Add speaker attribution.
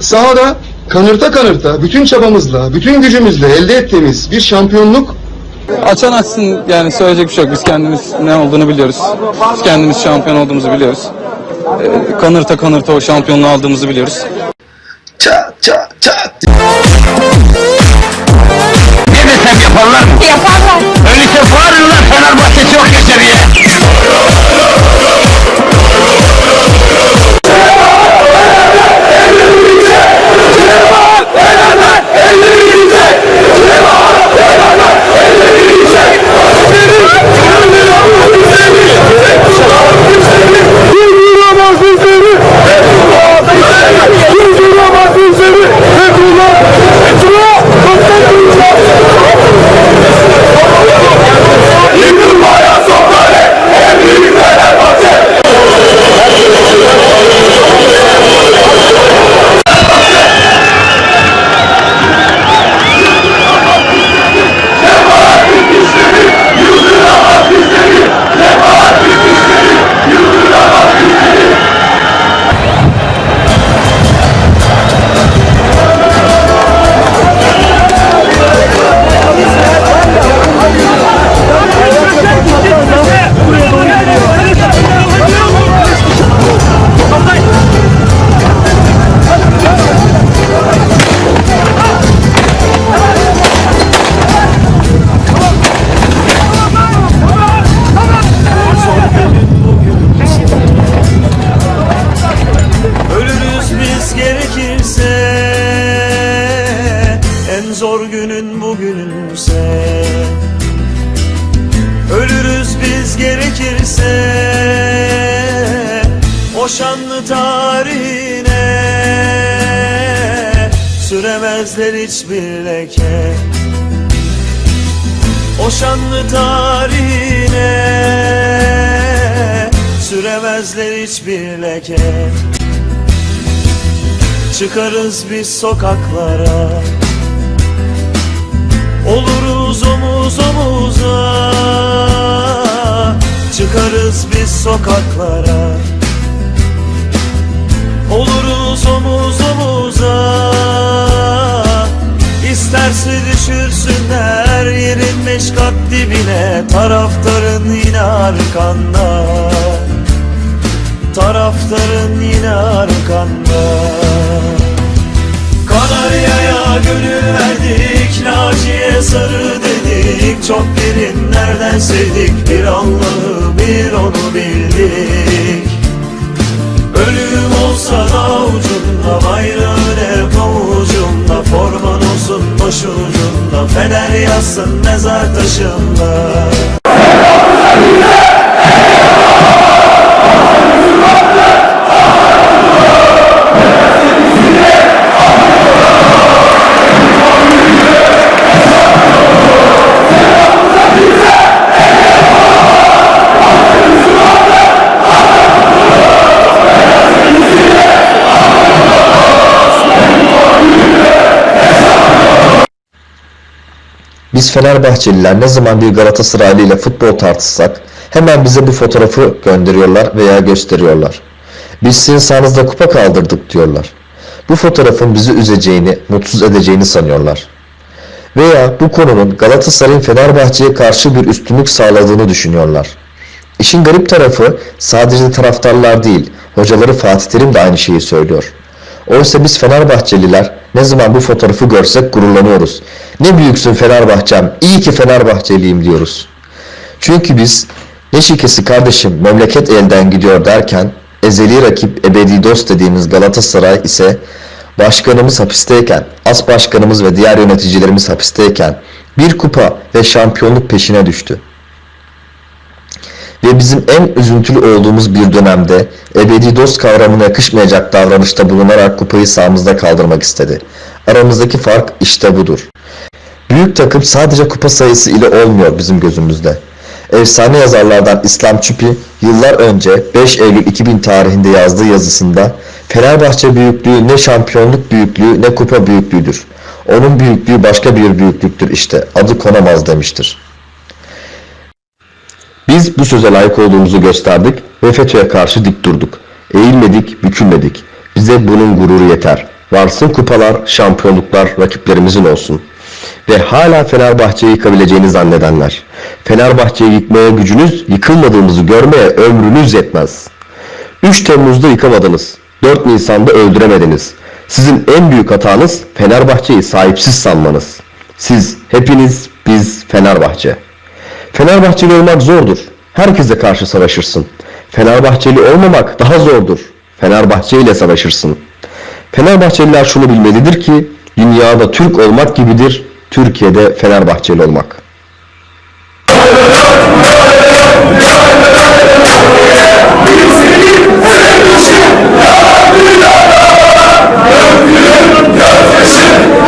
Speaker 1: Sahada kanırta kanırta, bütün çabamızla, bütün gücümüzle elde ettiğimiz bir şampiyonluk
Speaker 2: Açan açsın yani söyleyecek bir şey yok. Biz kendimiz ne olduğunu biliyoruz. Biz kendimiz şampiyon olduğumuzu biliyoruz. Ee, kanırta kanırta o şampiyonluğu aldığımızı biliyoruz.
Speaker 3: Zor günün bugününse Ölürüz biz gerekirse. O şanlı tarihine. Süremezler hiçbir leke O şanlı tarihine. Süremezler hiçbir leke Çıkarız biz sokaklara Oluruz omuz omuza. Çıkarız biz sokaklara. Oluruz omuz omuza. İsterse düşürsünler yerin beş kat dibine Taraftarın yine arkanda. Taraftarın yine arkanda sevdik Bir Allah'ı bir onu bildik. Ölüm olsa da ucunda Bayrağın hep avucumda Forman olsun başucunda Fener yazsın mezar taşında
Speaker 4: Biz Fenerbahçeliler ne zaman bir Galatasaraylı ile futbol tartışsak hemen bize bu fotoğrafı gönderiyorlar veya gösteriyorlar. Biz sizin sahanızda kupa kaldırdık diyorlar. Bu fotoğrafın bizi üzeceğini, mutsuz edeceğini sanıyorlar. Veya bu konunun Galatasaray'ın Fenerbahçe'ye karşı bir üstünlük sağladığını düşünüyorlar. İşin garip tarafı sadece taraftarlar değil, hocaları Fatih Terim de aynı şeyi söylüyor. Oysa biz Fenerbahçeliler ne zaman bu fotoğrafı görsek gururlanıyoruz. Ne büyüksün Fenerbahçem, iyi ki Fenerbahçeliyim diyoruz. Çünkü biz ne şikesi kardeşim memleket elden gidiyor derken ezeli rakip ebedi dost dediğimiz Galatasaray ise başkanımız hapisteyken, as başkanımız ve diğer yöneticilerimiz hapisteyken bir kupa ve şampiyonluk peşine düştü ve bizim en üzüntülü olduğumuz bir dönemde ebedi dost kavramına yakışmayacak davranışta bulunarak kupayı sağımızda kaldırmak istedi. Aramızdaki fark işte budur. Büyük takım sadece kupa sayısı ile olmuyor bizim gözümüzde. Efsane yazarlardan İslam Çüpi yıllar önce 5 Eylül 2000 tarihinde yazdığı yazısında Fenerbahçe büyüklüğü ne şampiyonluk büyüklüğü ne kupa büyüklüğüdür. Onun büyüklüğü başka bir büyüklüktür işte adı konamaz demiştir. Biz bu söze layık olduğumuzu gösterdik ve FETÖ'ye karşı dik durduk. Eğilmedik, bükülmedik. Bize bunun gururu yeter. Varsın kupalar, şampiyonluklar rakiplerimizin olsun. Ve hala Fenerbahçe'yi yıkabileceğini zannedenler. Fenerbahçe'yi yıkmaya gücünüz, yıkılmadığımızı görmeye ömrünüz yetmez. 3 Temmuz'da yıkamadınız. 4 Nisan'da öldüremediniz. Sizin en büyük hatanız Fenerbahçe'yi sahipsiz sanmanız. Siz, hepiniz, biz Fenerbahçe. Fenerbahçeli olmak zordur. Herkese karşı savaşırsın. Fenerbahçeli olmamak daha zordur. Fenerbahçe ile savaşırsın. Fenerbahçeliler şunu bilmelidir ki dünyada Türk olmak gibidir, Türkiye'de Fenerbahçeli olmak. Gözyaşı,